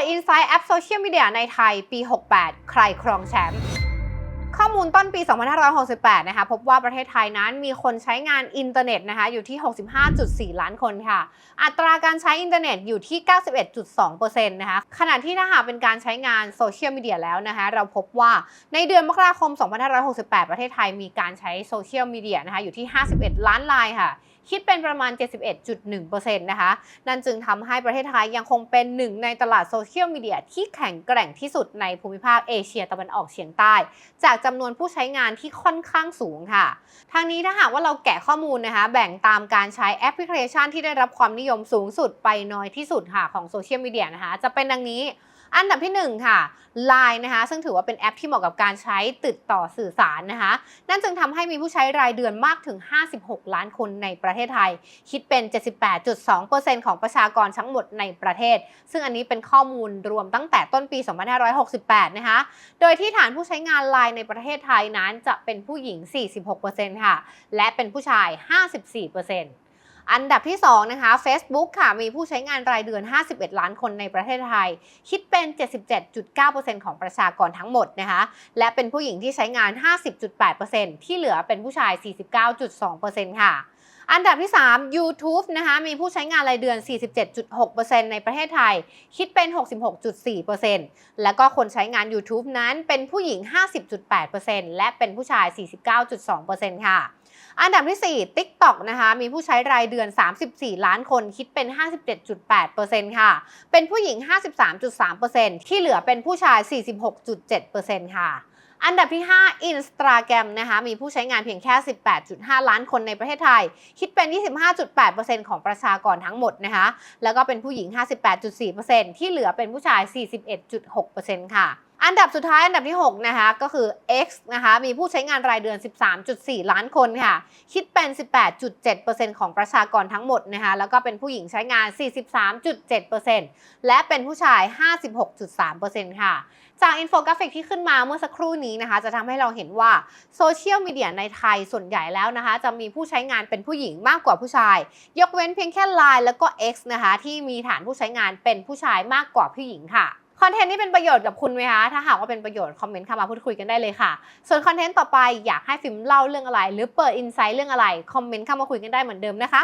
ดอินไซต์แอปโซเชียลมีเดียในไทยปี 68 ใครครองแชมป์ ข้อมูลต้นปี 2568 นะคะพบว่าประเทศไทยนั้นมีคนใช้งานอินเทอร์เน็ตนะคะอยู่ที่ 65.4 ล้านคนค่ะ อัตราการใช้อินเทอร์เน็ตอยู่ที่ 91.2%นะคะขณะที่ถ้าหากเป็นการใช้งานโซเชียลมีเดียแล้วนะคะเราพบว่าในเดือนมกราคม 2568 ประเทศไทยมีการใช้โซเชียลมีเดียนะคะอยู่ที่ 51 ล้านรายค่ะคิดเป็นประมาณ 71.1%นะคะ นั่นจึงทำให้ประเทศไทยยังคงเป็นหนึ่งในตลาดโซเชียลมีเดียที่แข็งแกร่งที่สุดในภูมิภาคเอเชียตะวันออกเฉียงใต้ จากจำนวนผู้ใช้งานที่ค่อนข้างสูงค่ะ ทางนี้ถ้าหากว่าเราแกะข้อมูลนะคะ แบ่งตามการใช้แอปพลิเคชันที่ได้รับความนิยมสูงสุดไปน้อยที่สุดค่ะของโซเชียลมีเดียนะคะ จะเป็นดังนี้ อันดับที่ 1 ค่ะ Line นะคะ ซึ่งถือว่าเป็นแอปที่เหมาะกับการใช้ติดต่อสื่อสารนะคะ นั่นจึงทำให้มีผู้ใช้รายเดือนมากถึง 56 ล้านคนในประเทศไทย คิดเป็น 78.2%ของประชากรทั้งหมดในประเทศ ซึ่งอันนี้เป็นข้อมูลรวมตั้งแต่ต้นปี 2568 นะคะ โดยที่ฐานผู้ใช้งาน Line ในประเทศไทยนั้นจะเป็นผู้หญิง 46%ค่ะ และเป็นผู้ชาย 54% อันดับที่ 2 นะคะ Facebook ค่ะ มีผู้ใช้งานรายเดือน 51 ล้านคนในประเทศไทย คิดเป็น 77.9%ของประชากรทั้งหมดนะคะ และเป็นผู้หญิงที่ใช้งาน 50.8%ที่เหลือเป็นผู้ชาย 49.2%ค่ะ อันดับที่ 3 YouTube นะคะมีผู้ใช้งานรายเดือน 47.6%ในประเทศไทย คิดเป็น 66.4%แล้วก็คนใช้งาน YouTube นั้นเป็นผู้หญิง 50.8%และเป็นผู้ชาย 49.2%ค่ะอันดับที่ 4 TikTok นะคะมีผู้ใช้รายเดือน 34 ล้านคนคิดเป็น 57.8%ค่ะ เป็นผู้หญิง 53.3%ที่เหลือเป็นผู้ชาย 46.7%ค่ะ อันดับที่ 5 Instagram นะคะมีผู้ใช้งานเพียงแค่ 18.5 ล้านคนในประเทศไทย คิดเป็น 25.8%ของประชากรทั้งหมดนะคะแล้วก็เป็นผู้หญิง 58.4%ที่เหลือเป็นผู้ชาย 41.6%ค่ะ อันดับสุดท้ายอันดับที่ 6 นะคะก็คือ X นะคะมีผู้ใช้งานรายเดือน 13.4 ล้านคนค่ะ คิดเป็น 18.7%ของประชากรทั้งหมดนะคะแล้วก็เป็นผู้หญิงใช้งาน 43.7%และเป็นผู้ชาย 56.3%ค่ะ จากอินโฟกราฟิกที่ขึ้นมาเมื่อสักครู่นี้นะคะ จะทำให้เราเห็นว่าโซเชียลมีเดียในไทยส่วนใหญ่แล้วนะคะ จะมีผู้ใช้งานเป็นผู้หญิงมากกว่าผู้ชาย ยกเว้นเพียงแค่ Line แล้วก็ X นะคะที่มีฐานผู้ใช้งานเป็นผู้ชายมากกว่าผู้หญิงค่ะ คอนเทนต์นี้เป็นประโยชน์กับคุณไหมคะ ถ้าหากว่าเป็นประโยชน์คอมเมนต์เข้ามาพูดคุยกันได้เลยค่ะ ส่วนคอนเทนต์ต่อไปอยากให้ฟิล์มเล่าเรื่องอะไร หรือเปิดอินไซต์เรื่องอะไรคอมเมนต์เข้ามาคุยกันได้เหมือนเดิมนะคะ